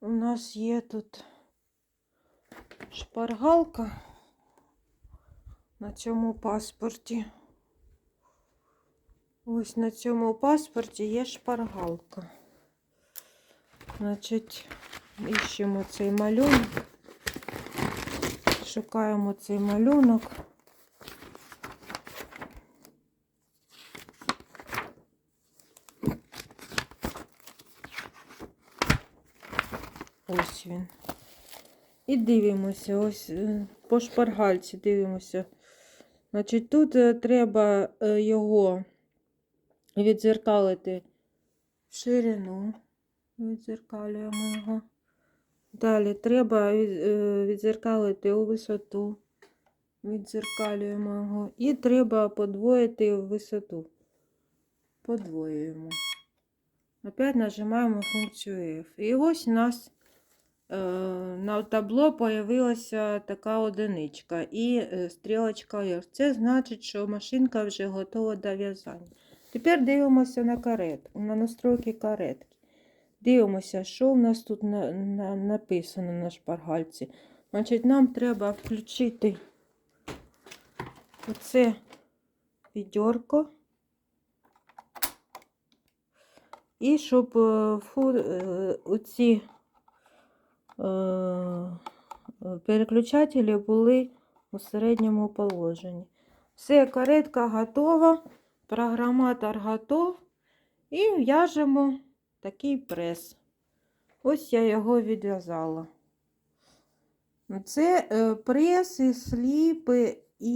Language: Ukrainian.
У нас є тут шпаргалка на цьому паспорті. Ось на цьому паспорті є шпаргалка. Значить, іщемо цей малюнок. Шукаємо цей малюнок. Ось він. І дивимося, ось е, по шпаргальці дивимося. Значить, тут е, треба е, його відзеркалити в ширину. Відзеркалюємо його. Далі треба відзеркалити у висоту. Відзеркалюємо його. І треба подвоїти в висоту. Подвоюємо. Опять нажимаємо функцію F. І ось у нас на табло появилася така одиничка і е, стрілочка F. Це значить, що машинка вже готова до в'язання. Тепер дивимося на каретку, на настройки каретки. Дивимося, що в нас тут на, на, написано на шпаргальці. Значить, нам треба включити оце відьорко. І щоб е, фу, е, оці переключателі були у середньому положенні. Все, каретка готова, програматор готов. І в'яжемо такий прес. Ось я його відв'язала. Це е, преси, сліпи і